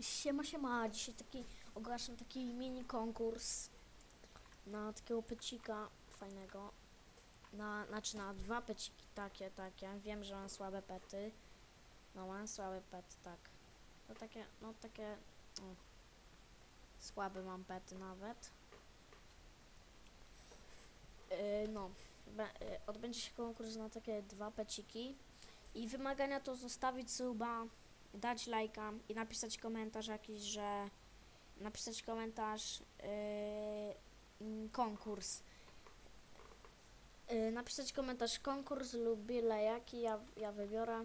Siema, siema, dzisiaj taki, ogłaszam taki mini konkurs na takiego pecika fajnego, na, znaczy na dwa peciki takie, takie, wiem, że mam słabe pety, no mam słabe pety, tak, to takie, no takie, o, słabe mam pety nawet, Yy, no, be, yy, odbędzie się konkurs na takie dwa peciki i wymagania to zostawić suba, dać lajka i napisać komentarz jakiś, że napisać komentarz yy, mm, konkurs. Yy, napisać komentarz konkurs lub byle jaki ja, ja wybiorę.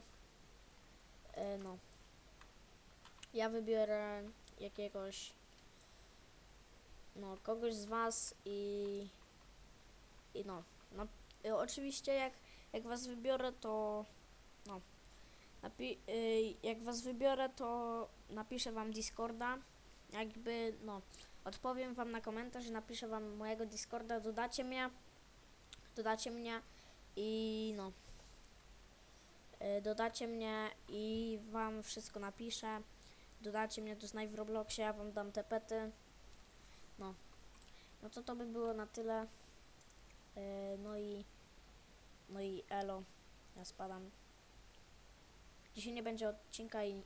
Yy, no. Ja wybiorę jakiegoś no kogoś z was i i no, no oczywiście jak jak was wybiorę to no Napi- y, jak was wybiorę, to napiszę wam Discorda. Jakby, no, odpowiem wam na komentarz i napiszę wam mojego Discorda, dodacie mnie, dodacie mnie i no, y, dodacie mnie i wam wszystko napiszę. Dodacie mnie do Znaj w Robloxie, ja wam dam te pety. No, no to to by było na tyle. Y, no i, no i elo, ja spadam. Dzisiaj nie będzie odcinka i...